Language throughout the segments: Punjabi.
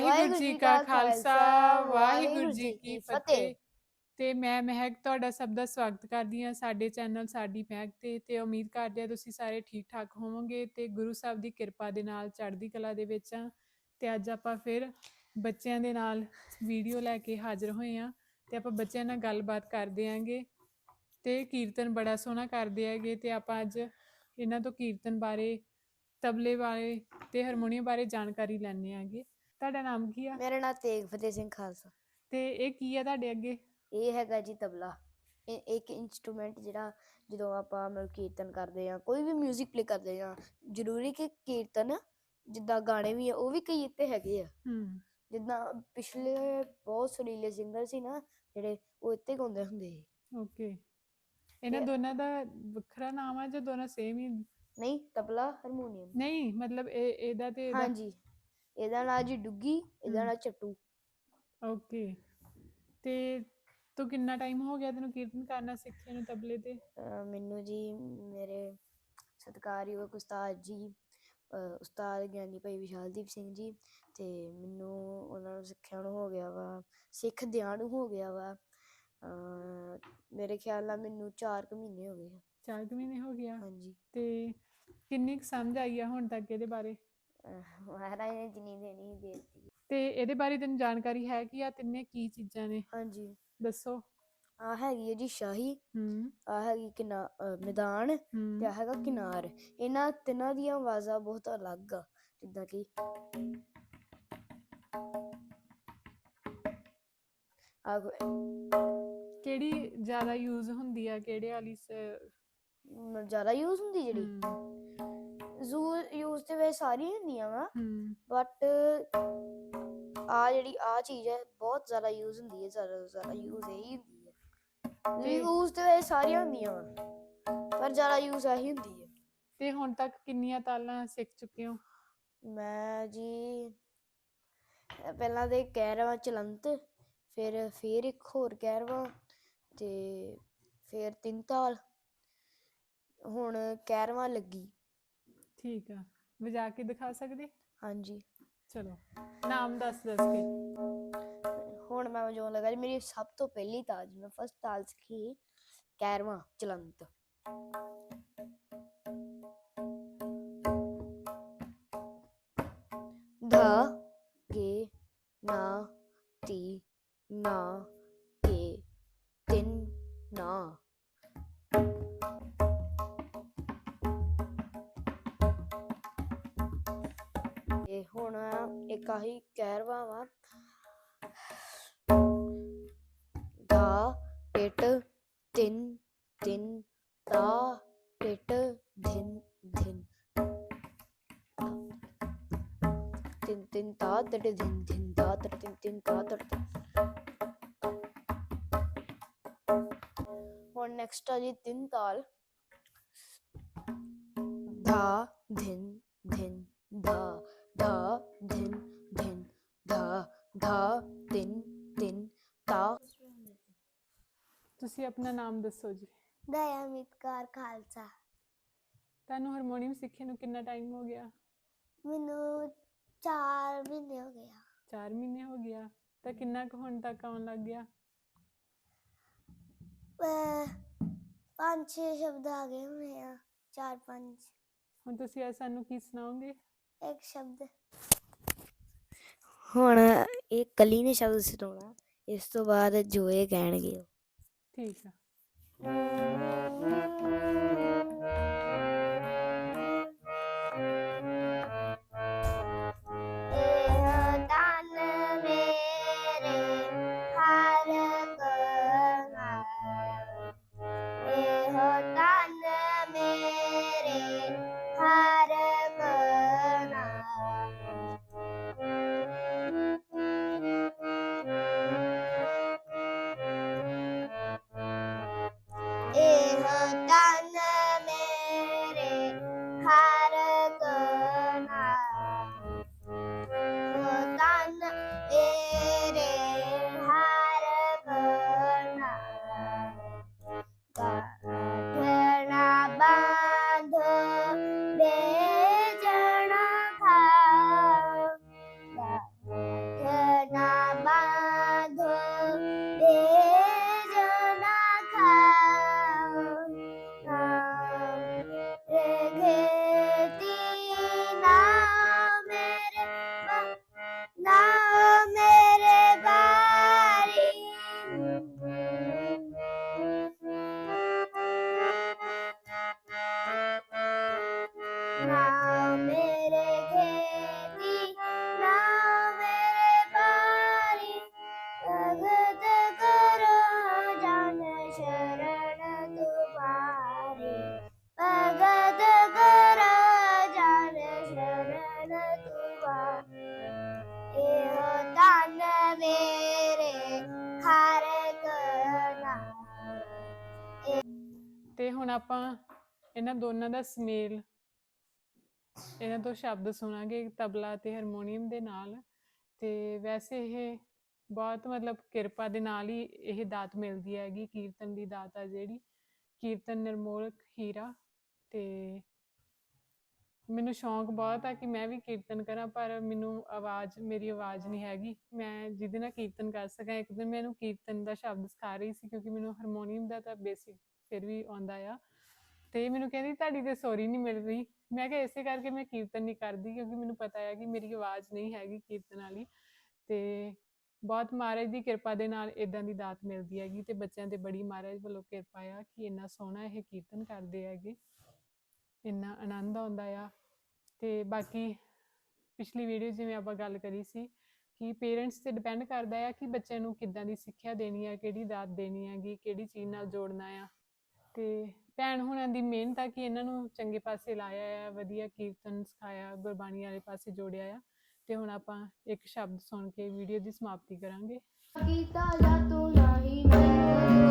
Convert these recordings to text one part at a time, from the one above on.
ਵਾਹਿਗੁਰੂ ਜੀ ਕਾ ਖਾਲਸਾ ਵਾਹਿਗੁਰੂ ਜੀ ਕੀ ਫਤਿਹ। ਤੇ ਮੈਂ ਮਹਿਕ ਤੁਹਾਡਾ ਸਭ ਦਾ ਸਵਾਗਤ ਕਰਦੀ ਹਾਂ ਸਾਡੇ ਚੈਨਲ ਸਾਡੀ ਮਹਿਕ ਤੇ ਤੇ ਉਮੀਦ ਕਰਦੇ ਹਾਂ ਤੁਸੀਂ ਸਾਰੇ ਠੀਕ ਠਾਕ ਹੋਵੋਗੇ ਤੇ ਗੁਰੂ ਸਾਹਿਬ ਦੀ ਕਿਰਪਾ ਦੇ ਨਾਲ ਚੜ੍ਹਦੀ ਕਲਾ ਦੇ ਵਿੱਚ ਆ ਤੇ ਅੱਜ ਆਪਾਂ ਫਿਰ ਬੱਚਿਆਂ ਦੇ ਨਾਲ ਵੀਡੀਓ ਲੈ ਕੇ ਹਾਜ਼ਰ ਹੋਏ ਆ ਤੇ ਆਪਾਂ ਬੱਚਿਆਂ ਨਾਲ ਗੱਲਬਾਤ ਕਰਦੇ ਆਂਗੇ ਤੇ ਕੀਰਤਨ ਬੜਾ ਸੋਹਣਾ ਕਰਦੇ ਹੈਗੇ ਤੇ ਆਪਾਂ ਅੱਜ ਇਹਨਾਂ ਤੋਂ ਕੀਰਤਨ ਬਾਰੇ ਤਬਲੇ ਬਾਰੇ ਤੇ ਹਾਰਮੋਨੀਅਮ ਬਾਰੇ ਜਾਣਕਾਰੀ ਲੈਣੇ ਆਂਗੇ ਤੁਹਾਡਾ ਨਾਮ ਕੀ ਆ? ਮੇਰਾ ਨਾਮ ਤੇਗ ਫਤਿਹ ਸਿੰਘ ਖਾਲਸਾ। ਤੇ ਇਹ ਕੀ ਆ ਤੁਹਾਡੇ ਅੱਗੇ? ਇਹ ਹੈਗਾ ਜੀ ਤਬਲਾ। ਇਹ ਇੱਕ ਇਨਸਟਰੂਮੈਂਟ ਜਿਹੜਾ ਜਦੋਂ ਆਪਾਂ ਮਤਲਬ ਕੀਰਤਨ ਕਰਦੇ ਆ ਕੋਈ ਵੀ 뮤직 ਪਲੇ ਕਰਦੇ ਆ ਜ਼ਰੂਰੀ ਕਿ ਕੀਰਤਨ ਜਿੱਦਾਂ ਗਾਣੇ ਵੀ ਆ ਉਹ ਵੀ ਕਈ ਇੱਥੇ ਹੈਗੇ ਆ। ਹੂੰ। ਜਿੱਦਾਂ ਪਿਛਲੇ ਬਹੁਤ ਸੁਰੀਲੇ ਸਿੰਗਰ ਸੀ ਨਾ ਜਿਹੜੇ ਉਹ ਇੱਥੇ ਗਾਉਂਦੇ ਹੁੰਦੇ ਸੀ। ਓਕੇ। ਇਹਨਾਂ ਦੋਨਾਂ ਦਾ ਵੱਖਰਾ ਨਾਮ ਆ ਜਾਂ ਦੋਨਾਂ ਸੇਮ ਹੀ? ਨਹੀਂ ਤਬਲਾ ਹਾਰਮੋਨੀਅਮ ਨਹੀਂ ਮਤਲਬ ਇਹ ਇਹਦਾ ਤੇ ਹਾਂਜੀ। ਇਹਦਾ ਨਾਂ ਜੀ ਡੁੱਗੀ ਇਹਦਾ। ਨਾਂ ਚੱਟੂ। ਓਕੇ। ਤੇ ਤੂੰ ਕਿੰਨਾ ਟਾਈਮ ਹੋ ਗਿਆ ਤੈਨੂੰ ਕੀਰਤਨ ਕਰਨਾ ਸਿੱਖੇ ਨੂੰ ਤਬਲੇ ਤੇ? ਅਹ ਮੈਨੂੰ ਜੀ ਮੇਰੇ ਸਤਿਕਾਰਯੋਗ ਉਸਤਾਦ ਜੀ ਅਹ ਉਸਤਾਦ ਗਿਆਨੀ ਭਾਈ ਵਿਸ਼ਾਲਦੀਪ ਸਿੰਘ ਜੀ ਤੇ ਮੈਨੂੰ ਉਹਨਾਂ ਨੂੰ ਸਿੱਖਿਆ ਨੂੰ ਹੋ ਗਿਆ ਵਾ ਸਿੱਖ ਦਿਆਂ ਨੂੰ ਹੋ ਗਿਆ ਵਾ। ਅਹ ਮੇਰੇ ਖਿਆਲ ਨਾਲ ਮੈਨੂੰ 4 ਕੁ ਮਹੀਨੇ ਹੋ ਗਏ ਆ। ਚਾਰ ਕੁ ਮਹੀਨੇ ਹੋ ਗਿਆ ਹਾਂਜੀ। ਤੇ ਕਿੰਨੀ ਕੁ ਸਮਝ ਆਈ ਆ ਹੁਣ ਤੱਕ ਇਹਦੇ ਬਾਰੇ? ਮਹਾਰਾਜ ਨੇ ਜਿੰਨੀ ਦੇਣੀ ਸੀ ਦੇ ਦਿੱਤੀ। ਤੇ ਇਹਦੇ ਬਾਰੇ ਤੈਨੂੰ ਜਾਣਕਾਰੀ ਹੈ ਕਿ ਆ ਤਿੰਨੇ ਕੀ ਚੀਜ਼ਾਂ ਨੇ? ਹਾਂਜੀ। ਦੱਸੋ। ਆ ਹੈਗੀ ਹੈ ਜੀ ਸ਼ਾਹੀ ਹੂੰ। ਆ ਹੈਗੀ ਕਿਨਾ ਮੈਦਾਨ ਤੇ ਹੂੰ ਆ ਹੈਗਾ ਕਿਨਾਰ। ਇਹਨਾਂ ਤਿੰਨਾਂ ਦੀਆਂ ਆਵਾਜ਼ਾਂ ਬਹੁਤ ਅਲੱਗ ਆ ਜਿੱਦਾਂ ਕਿ ਆ ਕਿਹੜੀ ਜ਼ਿਆਦਾ ਯੂਜ਼ ਹੁੰਦੀ ਆ ਕਿਹੜੇ ਵਾਲੀ ਜ਼ਿਆਦਾ ਯੂਜ਼ ਹੁੰਦੀ ਜਿਹੜੀ? ਹੂੰ। ਜ਼ੂ ਯੂਜ਼ ਤੇ ਵੇ ਸਾਰੀਆਂ ਹੁੰਦੀਆਂ ਵਾ ਹੂੰ। ਬਟ ਆ ਜਿਹੜੀ ਆ ਚੀਜ਼ ਹੈ ਬਹੁਤ ਜ਼ਿਆਦਾ ਯੂਜ਼ ਹੁੰਦੀ ਹੈ ਜ਼ਿਆਦਾ ਤੋਂ ਜ਼ਿਆਦਾ ਯੂਜ਼ ਇਹੀ ਹੁੰਦੀ ਹੈ। ਯੂਜ਼ ਤੇ ਵੇ ਸਾਰੀਆਂ ਹੁੰਦੀਆਂ ਵਾ ਪਰ ਜ਼ਿਆਦਾ ਯੂਜ਼ ਇਹੀ ਹੁੰਦੀ ਹੈ। ਤੇ ਹੁਣ ਤੱਕ ਕਿੰਨੀਆਂ ਤਾਲਾਂ ਸਿੱਖ ਚੁੱਕੇ ਹੋ? ਮੈਂ ਜੀ ਪਹਿਲਾਂ ਤੇ ਕਹਿ ਰਹਾ ਚਲੰਤ ਫਿਰ ਫਿਰ ਇੱਕ ਹੋਰ ਕਹਿ ਰਹਾ ਤੇ ਫਿਰ ਤਿੰਨ ਤਾਲ ਹੁਣ ਕਹਿ ਰਹਾ ਲੱਗੀ। ਠੀਕ ਆ। ਵਜਾ ਕੇ ਦਿਖਾ ਸਕਦੇ? ਹਾਂਜੀ। ਚਲੋ ਨਾਮ ਦੱਸ ਦੱਸ ਕੇ। ਹੁਣ ਮੈਂ ਵਜਾਉਣ ਲੱਗਾ ਜੀ ਮੇਰੀ ਸਭ ਤੋਂ ਪਹਿਲੀ ਤਾਲ ਜੀ ਮੈਂ ਫਸਟ ਤਾਲ ਸਿੱਖੀ ਕਹਿਰਵਾਂ ਚਲੰਤ। ਧਾ ਗੇ ਨਾ ਤੀ ਨਾ। ਇੱਕ ਆਹੀ ਕਹਿਰਵਾ ਵਾ ਧਾ ਟਿਟ ਤਿੰਨ ਤਿੰਨ ਤਾ ਟਿਟ ਧਿਨ ਧਿਨ ਤਿੰਨ ਤਿੰਨ ਤਾ ਟਿਟ ਧਿਨ ਧਿਨ ਤਾ ਟਿਟ ਤਿੰਨ ਤਿੰਨ ਤਾ ਟਿਟ ਤਿੰਨ। ਹੁਣ ਨੈਕਸਟ ਆ ਜੀ ਤਿੰਨ ਤਾਲ। ਧਾ ਧਿਨ ਧਿਨ ਧਾ ਧਾ ਧਿਨ ਧਿਨ ਧਾ ਧਾ ਤਿੰਨ ਤਿੰਨ ਤਾ। ਤੁਸੀਂ ਆਪਣਾ ਨਾਮ ਦੱਸੋ ਜੀ। ਦਇਆਮਿਤ ਕੌਰ ਖਾਲਸਾ। ਤੁਹਾਨੂੰ ਹਾਰਮੋਨੀਅਮ ਸਿੱਖੇ ਨੂੰ ਕਿੰਨਾ ਟਾਈਮ ਹੋ ਗਿਆ? ਮੈਨੂੰ 4 ਮਹੀਨੇ ਹੋ ਗਏ ਆ। 4 ਮਹੀਨੇ ਹੋ ਗਿਆ ਤਾਂ ਕਿੰਨਾ ਕੁ ਹੁਣ ਤੱਕ ਆਉਣ ਲੱਗ ਗਿਆ? ਪੰਜ ਛੇ ਸ਼ਬਦ ਆ ਗਏ ਹੋਣੇ ਆ ਚਾਰ ਪੰਜ। ਹੁਣ ਤੁਸੀਂ ਸਾਨੂੰ ਕੀ ਸੁਣਾਓਗੇ? ਇੱਕ ਸ਼ਬਦ। ਹੁਣ ਇਹ ਕਲੀ ਨੇ ਸ਼ਬਦ ਸੁਣਾਉਣਾ ਇਸ ਤੋਂ ਬਾਅਦ ਜੋਏ ਕਹਿਣਗੇ ਠੀਕ ਆ। ਆਪਾਂ ਇਹਨਾਂ ਦੋਨਾਂ ਦਾ ਸਮੇਲ, ਇਹਨਾਂ ਤੋਂ ਸ਼ਬਦ ਸੁਣਾਂਗੇ ਤਬਲਾ ਤੇ ਹਾਰਮੋਨੀਅਮ ਦੇ ਨਾਲ। ਤੇ ਵੈਸੇ ਇਹ ਬਹੁਤ ਮਤਲਬ ਕਿਰਪਾ ਦੇ ਨਾਲ ਹੀ ਇਹ ਦਾਤ ਮਿਲਦੀ ਹੈਗੀ, ਕੀਰਤਨ ਦੀ ਦਾਤ ਆ ਜਿਹੜੀ। ਕੀਰਤਨ ਨਿਰਮੋਲ ਹੀਰਾ ਤੇ ਮੈਨੂੰ ਸ਼ੌਂਕ ਬਹੁਤ ਆ ਕਿ ਮੈਂ ਵੀ ਕੀਰਤਨ ਕਰਾਂ, ਪਰ ਮੈਨੂੰ ਆਵਾਜ਼, ਮੇਰੀ ਆਵਾਜ਼ ਨਹੀਂ ਹੈਗੀ। ਮੈਂ ਜਿਹਦੇ ਨਾਲ ਕੀਰਤਨ ਕਰ ਸਕਾਂ, ਇੱਕ ਦਿਨ ਮੈਨੂੰ ਕੀਰਤਨ ਦਾ ਸ਼ਬਦ ਸਿਖਾ ਰਹੀ ਸੀ, ਕਿਉਂਕਿ ਮੈਨੂੰ ਹਾਰਮੋਨੀਅਮ ਦਾ ਤਾਂ ਬੇਸਿਕ ਫਿਰ ਵੀ ਆਉਂਦਾ ਆ। ਤੇ ਮੈਨੂੰ ਕਹਿੰਦੀ, ਤੁਹਾਡੀ ਤੇ ਸੋਰੀ ਨਹੀਂ ਮਿਲ ਰਹੀ। ਮੈਂ ਕਿਹਾ, ਇਸੇ ਕਰਕੇ ਮੈਂ ਕੀਰਤਨ ਨਹੀਂ ਕਰਦੀ, ਕਿਉਂਕਿ ਮੈਨੂੰ ਪਤਾ ਹੈ ਕਿ ਮੇਰੀ ਆਵਾਜ਼ ਨਹੀਂ ਹੈਗੀ ਕੀਰਤਨ ਵਾਲੀ। ਤੇ ਬਹੁਤ ਮਹਾਰਾਜ ਦੀ ਕਿਰਪਾ ਦੇ ਨਾਲ ਇਦਾਂ ਦੀ ਦਾਤ ਮਿਲਦੀ ਹੈਗੀ ਤੇ ਬੱਚਿਆਂ ਤੇ ਬੜੀ ਮਹਾਰਾਜ ਵੱਲੋਂ ਕਿਰਪਾ ਆ ਕਿ ਇੰਨਾ ਸੋਹਣਾ ਇਹ ਕੀਰਤਨ ਕਰਦੇ ਹੈਗੇ। ਇੰਨਾ ਆਨੰਦ ਆਉਂਦਾ ਆ। ਤੇ ਬਾਕੀ ਪਿਛਲੀ ਵੀਡੀਓ ਜਿਵੇਂ ਆਪਾਂ ਗੱਲ ਕਰੀ ਸੀ ਕਿ ਪੇਰੈਂਟਸ ਤੇ ਡਿਪੈਂਡ ਕਰਦਾ ਆ ਕਿ ਬੱਚਿਆਂ ਨੂੰ ਕਿੱਦਾਂ ਦੀ ਸਿੱਖਿਆ ਦੇਣੀ ਆ, ਕਿਹੜੀ ਦਾਤ ਦੇਣੀ ਹੈਗੀ, ਕਿਹੜੀ ਚੀਜ਼ ਨਾਲ ਜੋੜਨਾ ਆ। ਤੇ ਭੈਣ ਹੁਣਾਂ ਦੀ ਮਿਹਨਤ ਆ ਕਿ ਇਹਨਾਂ ਨੂੰ ਚੰਗੇ ਪਾਸੇ ਲਾਇਆ ਆ, ਵਧੀਆ ਕੀਰਤਨ ਸਿਖਾਇਆ, ਗੁਰਬਾਣੀ ਵਾਲੇ ਪਾਸੇ ਜੋੜਿਆ ਆ। ਤੇ ਹੁਣ ਆਪਾਂ ਇੱਕ ਸ਼ਬਦ ਸੁਣ ਕੇ ਵੀਡੀਓ ਦੀ ਸਮਾਪਤੀ ਕਰਾਂਗੇ। ਕੀਤਾ ਜਾ ਤੂੰ ਨਹੀਂ। ਮੈਨੂੰ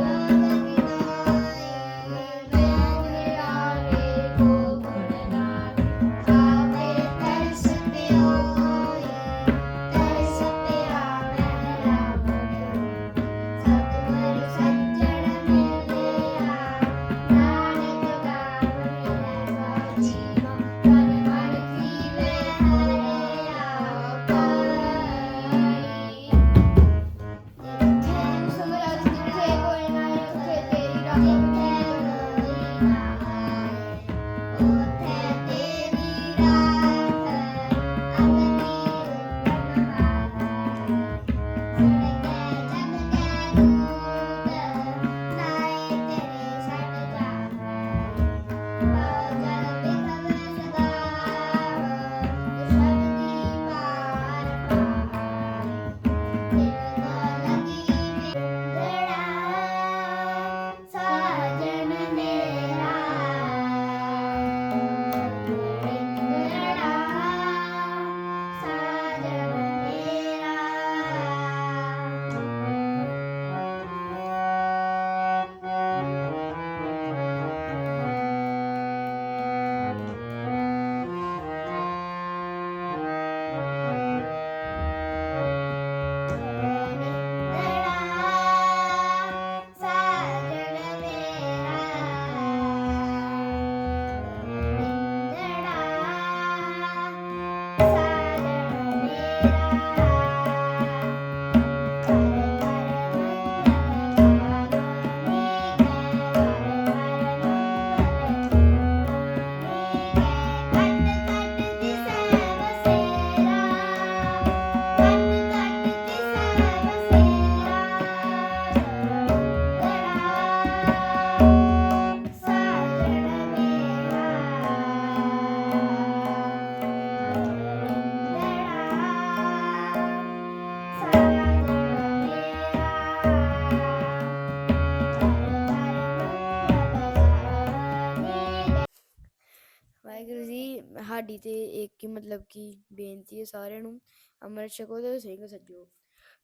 ਸਾਡੀ ਤੇ ਇੱਕ ਹੀ ਮਤਲਬ ਕਿ ਬੇਨਤੀ ਹੈ ਸਾਰਿਆਂ ਨੂੰ ਅੰਮ੍ਰਿਤ ਛਕੋ ਤੇ ਸਿੰਘ ਸੱਜੋ।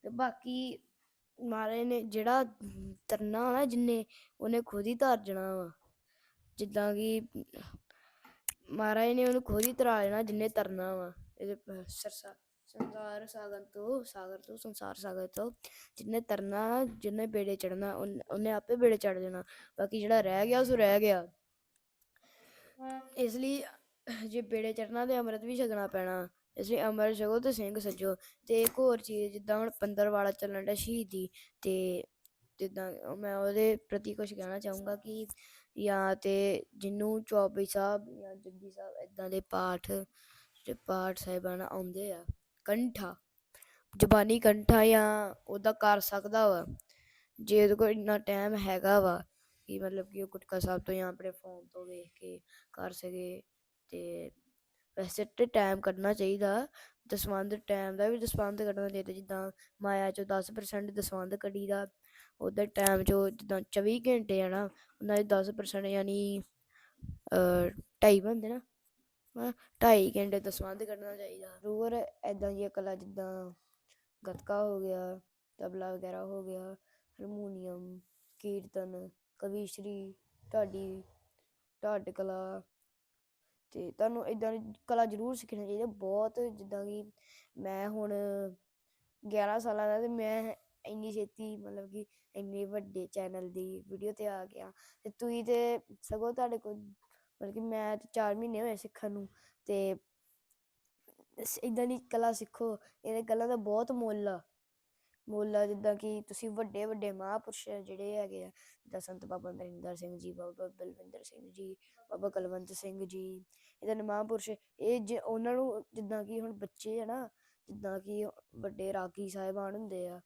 ਤੇ ਬਾਕੀ ਮਹਾਰਾਜ ਨੇ ਜਿਹੜਾ ਤਰਨਾ ਨਾ ਜਿੰਨੇ ਉਹਨੇ ਖੁਦ ਹੀ ਧਰ ਜਾਣਾ ਵਾ। ਜਿੱਦਾਂ ਕਿ ਮਹਾਰਾਜ ਨੇ ਉਹਨੂੰ ਖੁਦ ਹੀ ਤਰਾ ਲੈਣਾ ਜਿੰਨੇ ਤਰਨਾ ਵਾ। ਇਹਦੇ ਪ- ਸਰਸਾ ਸੰਸਾਰ ਸਾਗਰ ਤੋਂ ਸਾਗਰ ਤੋਂ, ਸੰਸਾਰ ਸਾਗਰ ਤੋਂ ਜਿੰਨੇ ਤਰਨਾ ਜਿੰਨੇ ਬੇੜੇ ਚੜਨਾ ਉਹਨੇ ਆਪੇ ਬੇੜੇ ਚੜ ਜਾਣਾ ਬਾਕੀ ਜਿਹੜਾ ਰਹਿ ਗਿਆ ਸੋ ਰਹਿ ਗਿਆ। ਇਸ ਲਈ ਜੇ ਬੇੜੇ ਚੜਨਾ ਤੇ ਅੰਮ੍ਰਿਤ ਵੀ ਛਕਣਾ ਪੈਣਾ। ਇਸ ਲਈ ਅੰਮ੍ਰਿਤ ਛਕੋ ਤੇ ਸਿੰਘ ਸੱਜੋ। ਤੇ ਇੱਕ ਹੋਰ ਚੀਜ਼, ਜਿੱਦਾਂ ਹੁਣ ਪੰਦਰ ਵਾਲਾ ਚੱਲਣ ਦਾ ਸ਼ਹੀਦੀ, ਤੇ ਜਿੱਦਾਂ ਮੈਂ ਉਹਦੇ ਪ੍ਰਤੀ ਕੁਝ ਕਹਿਣਾ ਚਾਹੂੰਗਾ ਕਿ ਜਾਂ ਤੇ ਜਿਹਨੂੰ ਚੌਬੀ ਸਾਹਿਬ ਜਾਂ ਜੱਗੀ ਸਾਹਿਬ ਇਦਾਂ ਦੇ ਪਾਠ ਤੇ ਪਾਠ ਸਾਹਿਬਾਨ ਆਉਂਦੇ ਆ, ਕੰਠਾ, ਜ਼ਬਾਨੀ ਕੰਠਾ ਜਾਂ ਉਹਦਾ ਕਰ ਸਕਦਾ ਵਾ, ਜੇ ਉਹਦੇ ਕੋਲ ਇੰਨਾ ਟਾਈਮ ਹੈਗਾ ਵਾ, ਕਿ ਮਤਲਬ ਕਿ ਉਹ ਗੁਟਕਾ ਸਾਹਿਬ ਤੋਂ ਜਾਂ ਆਪਣੇ ਫੋਨ ਤੋਂ ਵੇਖ ਕੇ ਕਰ ਸਕੇ। ਤੇ ਵੈਸੇ ਤੇ ਟਾਈਮ ਕੱਢਣਾ ਚਾਹੀਦਾ ਦਸਵੰਧ ਟਾਈਮ ਦਾ ਵੀ ਦਸਵੰਧ ਕੱਢਣਾ ਚਾਹੀਦਾ ਜਿੱਦਾਂ ਮਾਇਆ ਚੋਂ 10% ਦਸਵੰਧ ਕੱਢੀਦਾ ਉਹਦਾ ਟਾਈਮ ਚੋਂ ਜਿੱਦਾਂ 24 ਘੰਟੇ ਆ ਨਾ ਉਹਨਾਂ ਦੇ 10% ਯਾਨੀ ਢਾਈ ਬਣਦੇ ਨਾ ਹਾਂ, ਢਾਈ ਘੰਟੇ ਦਸਵੰਧ ਕੱਢਣਾ ਚਾਹੀਦਾ। ਰੂਰ ਐਦਾਂ ਦੀਆਂ ਕਲਾ ਜਿੱਦਾਂ ਗੱਤਕਾ ਹੋ ਗਿਆ ਤਬਲਾ ਵਗੈਰਾ ਹੋ ਗਿਆ ਹਾਰਮੋਨੀਅਮ ਕੀਰਤਨ ਕਵੀਸ਼ਰੀ ਢਾਡੀ ਢਾਡ ਕਲਾ ਤੇ ਤੁਹਾਨੂੰ ਇਦਾਂ ਦੀ ਕਲਾ ਜ਼ਰੂਰ ਸਿੱਖਣੀ ਚਾਹੀਦੀ ਹੈ। ਬਹੁਤ ਜਿੱਦਾਂ ਕਿ ਮੈਂ ਹੁਣ 11 ਸਾਲਾਂ ਦਾ ਤੇ ਮੈਂ ਇੰਨੀ ਛੇਤੀ ਮਤਲਬ ਕਿ ਇੰਨੇ ਵੱਡੇ ਚੈਨਲ ਦੀ ਵੀਡੀਓ ਤੇ ਆ ਗਿਆ। ਤੇ ਤੁਸੀਂ ਤੇ ਸਗੋਂ ਤੁਹਾਡੇ ਕੋਲ ਮਤਲਬ ਕਿ ਮੈਂ ਤੇ 4 ਮਹੀਨੇ ਹੋਏ ਸਿੱਖਣ ਨੂੰ ਤੇ ਇਦਾਂ ਦੀ ਕਲਾ ਸਿੱਖੋ। ਇਹਦੇ ਕਲਾ ਦਾ ਬਹੁਤ ਮੁੱਲ ਆ। ਮੁੱਲ ਆ, ਜਿੱਦਾਂ ਕਿ ਤੁਸੀਂ ਵੱਡੇ ਵੱਡੇ ਮਹਾਂਪੁਰਸ਼ ਜਿਹੜੇ ਹੈਗੇ ਆ, ਜਿੱਦਾਂ ਸੰਤ ਬਾਬਾ ਨਰਿੰਦਰ ਸਿੰਘ ਜੀ, ਬਾਬਾ ਬਲਵਿੰਦਰ ਸਿੰਘ ਜੀ, ਬਾਬਾ ਕੁਲਵੰਤ ਸਿੰਘ ਜੀ, ਇਹਦੇ ਮਹਾਂਪੁਰਸ਼, ਇਹ ਜੇ, ਉਹਨਾਂ ਨੂੰ ਜਿੱਦਾਂ ਕਿ ਹੁਣ ਬੱਚੇ ਆ ਨਾ, ਜਿੱਦਾਂ ਕਿ ਵੱਡੇ ਰਾਗੀ ਸਾਹਿਬਾਨ ਹੁੰਦੇ ਆ,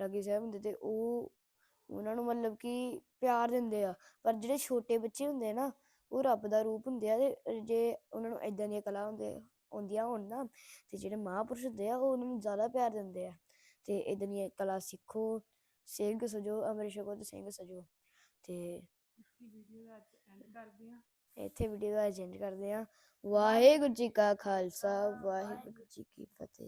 ਰਾਗੀ ਸਾਹਿਬ ਹੁੰਦੇ ਤੇ ਉਹ, ਉਹਨਾਂ ਨੂੰ ਮਤਲਬ ਕਿ ਪਿਆਰ ਦਿੰਦੇ ਆ, ਪਰ ਜਿਹੜੇ ਛੋਟੇ ਬੱਚੇ ਹੁੰਦੇ ਆ ਨਾ, ਉਹ ਰੱਬ ਦਾ ਰੂਪ ਹੁੰਦੇ ਆ, ਤੇ ਜੇ ਉਹਨਾਂ ਨੂੰ ਇਦਾਂ ਦੀਆਂ ਕਲਾ ਹੁੰਦੇ, ਆਉਂਦੀਆਂ ਹੋਣ ਨਾ, ਤੇ ਜਿਹੜੇ ਮਹਾਂਪੁਰਸ਼ ਹੁੰਦੇ ਆ, ਉਹ ਉਹਨਾਂ ਨੂੰ ਜ਼ਿਆਦਾ ਪਿਆਰ ਦਿੰਦੇ ਆ। ਤੇ ਇਦਾਂ ਦੀਆਂ ਕਲਾ ਸਿੱਖੋ, ਸਿੰਘ ਸਜੋ, ਅੰਮ੍ਰਿਤ ਛਕੋ ਤੇ ਸਿੰਘ ਸਜੋ। ਤੇ ਵੀਡੀਓ ਦਾ ਐਂਡ ਕਰਦੇ ਹਾਂ ਇੱਥੇ ਵੀਡੀਓ ਦਾ ਐਂਡ ਕਰਦੇ ਆ ਵਾਹਿਗੁਰੂ ਜੀ ਕਾ ਖਾਲਸਾ, ਵਾਹਿਗੁਰੂ ਜੀ ਕੀ ਫਤਿਹ।